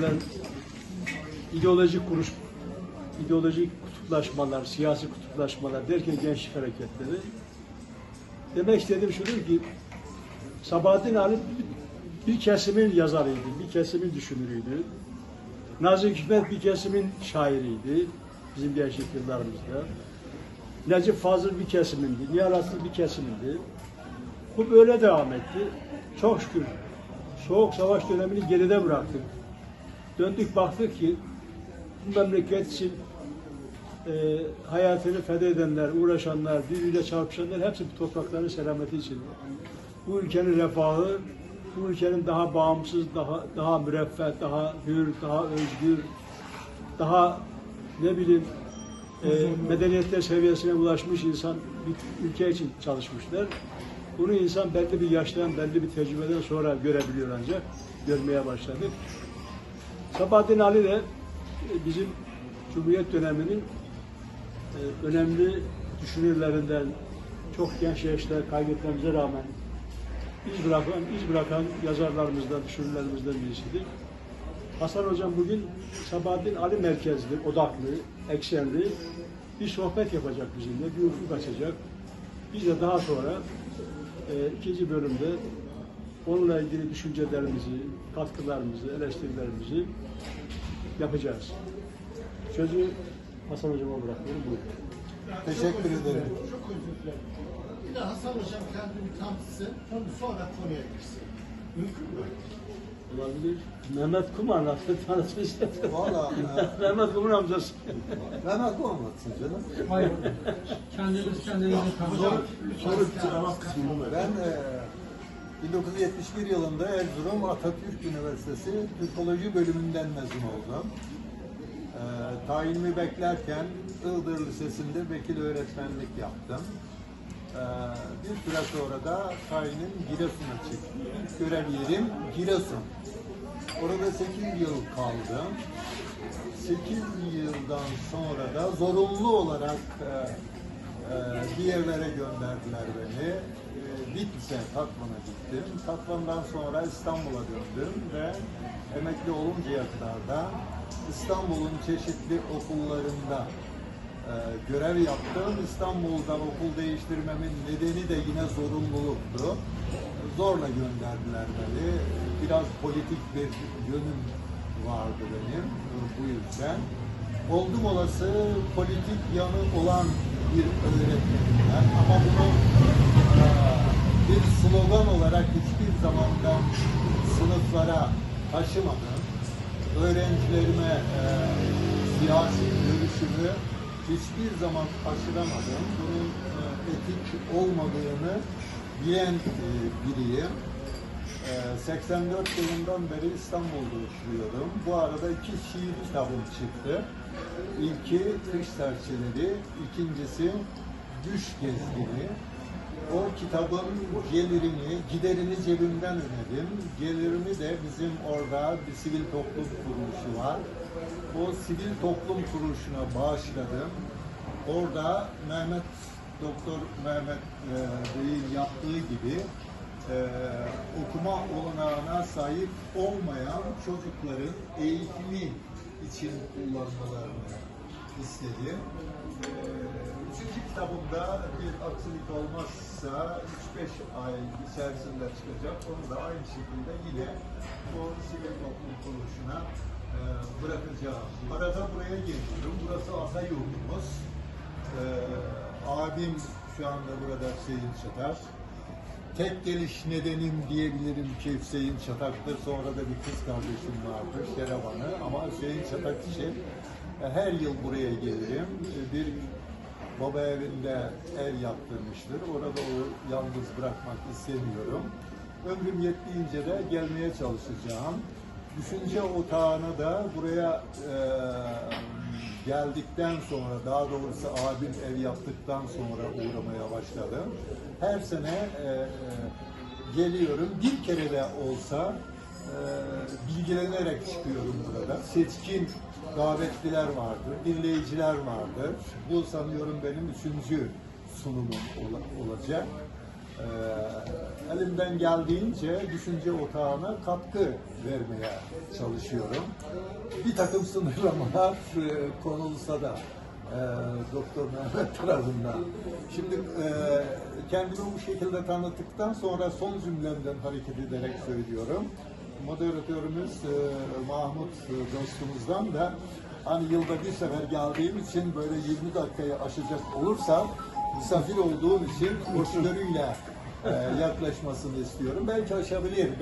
Mesela ideolojik kuruş, ideolojik kutuplaşmalar, siyasi kutuplaşmalar derken gençlik hareketleri. Demek istediğim şudur ki Sabahattin Ali bir, kesimin yazarıydı, bir kesimin düşünürüydü. Nazım Hikmet bir kesimin şairiydi bizim gençlik yıllarımızda. Necip Fazıl bir kesimindi, Nihal Aslı bir kesimindi. Bu böyle devam etti. Çok şükür Soğuk Savaş dönemini geride bıraktık. Döndük baktık ki bu memleket için e, hayatını feda edenler, uğraşanlar, birbiriyle çarpışanlar hepsi bu toprakların selameti için. Bu ülkenin refahı, bu ülkenin daha bağımsız, daha daha müreffeh, daha hür, daha özgür, daha ne bileyim e, medeniyetler seviyesine ulaşmış insan bir ülke için çalışmışlar. Bunu insan belli bir yaştan, belli bir tecrübeden sonra görebiliyor ancak. Görmeye başladık. Sabahattin Ali de e, bizim Cumhuriyet döneminin e, önemli düşünürlerinden çok genç yaşta kaybetmemize rağmen iz bırakan, iz bırakan yazarlarımızdan, düşünürlerimizden birisidir. Hasan Hocam bugün Sabahattin Ali merkezli, odaklı, eksenli bir sohbet yapacak bizimle, bir ufuk açacak. Biz de daha sonra e, ikinci bölümde onunla ilgili düşüncelerimizi, katkılarımızı, eleştirilerimizi yapacağız. Sözü Hasan Hocam'a bırakıyorum. Buyurun. Teşekkür ederim. Çok özür dilerim. Bir de Hasan Hocam kendini tanıtsın, sonra konuya girsin. Mümkün mü? Olabilir. Mehmet Kum anlattı, tanıtmış. Valla e, Mehmet Kum'un amcası. Mehmet bu anlatsın canım. Hayır. Kendimiz kendimizi tanıyoruz. Soru cevap kısmını ver. Ben e, 1971 yılında Erzurum Atatürk Üniversitesi Türkoloji bölümünden mezun oldum. E, tayinimi beklerken Iğdır Lisesi'nde vekil öğretmenlik yaptım. E, bir süre sonra da tayinim Giresun'a çıktı. İlk görev yerim Giresun. Orada 8 yıl kaldım. 8 yıldan sonra da zorunlu olarak e, bir yerlere gönderdiler beni. E, Bitlis'e, Tatvan'a gittim. Tatvan'dan sonra İstanbul'a döndüm ve emekli oluncaya kadar da İstanbul'un çeşitli okullarında e, görev yaptım. İstanbul'da okul değiştirmemin nedeni de yine zorunluluktu. Zorla gönderdiler beni. Biraz politik bir yönüm vardı benim bu yüzden. Oldum olası politik yanı olan bir öğretmenim ben. Ama bunu e, bir slogan olarak hiçbir zaman ben sınıflara taşımadım öğrencilerime e, siyasi görüşümü hiçbir zaman aşıramadım. Bunun e, etik olmadığını bilen e, biriyim. E, 84 yılından beri İstanbul'da oturuyorum. Bu arada iki şiir kitabım çıktı. İlki Kış Serçeleri, ikincisi Düş Gezgini. O kitabın gelirini, giderini cebimden ödedim. Gelirimi de bizim orada bir sivil toplum kuruluşu var. O sivil toplum kuruluşuna bağışladım. Orada Mehmet, Doktor Mehmet e, Bey'in yaptığı gibi e, okuma olanağına sahip olmayan çocukların eğitimi için kullanmalarını istedim. Ee, Üçüncü kitabımda bir aksilik olmazsa 3-5 ay içerisinde çıkacak. Onu da aynı şekilde yine bu sivil toplum kuruluşuna e, bırakacağım. Arada buraya geliyorum. Burası ata yurdumuz. Ee, abim şu anda burada Hüseyin Çatar. Tek geliş nedenim diyebilirim ki Hüseyin Çatak'tır. Sonra da bir kız kardeşim vardır Şerevan'ı. Ama Hüseyin Çatak için e, her yıl buraya gelirim. E, Bir baba evinde ev yaptırmıştır. Orada o yalnız bırakmak istemiyorum. Ömrüm yettiğince de gelmeye çalışacağım. Düşünce otağına da buraya e, geldikten sonra, daha doğrusu abim ev yaptıktan sonra uğramaya başladım. Her sene e, e, geliyorum. Bir kere de olsa e, bilgilenerek çıkıyorum burada. Seçkin davetliler vardır, dinleyiciler vardır. Bu sanıyorum benim üçüncü sunumum ola- olacak. Ee, elimden geldiğince düşünce otağına katkı vermeye çalışıyorum. Bir takım sınırlamalar e, konulsa da e, Doktor Mehmet tarafından. Şimdi e, kendimi bu şekilde tanıttıktan sonra son cümlemden hareket ederek söylüyorum. Moderatörümüz e, Mahmut e, dostumuzdan da hani yılda bir sefer geldiğim için böyle 20 dakikayı aşacak olursam misafir olduğum için hoşgörüyle yaklaşmasını istiyorum. Belki aşabilir.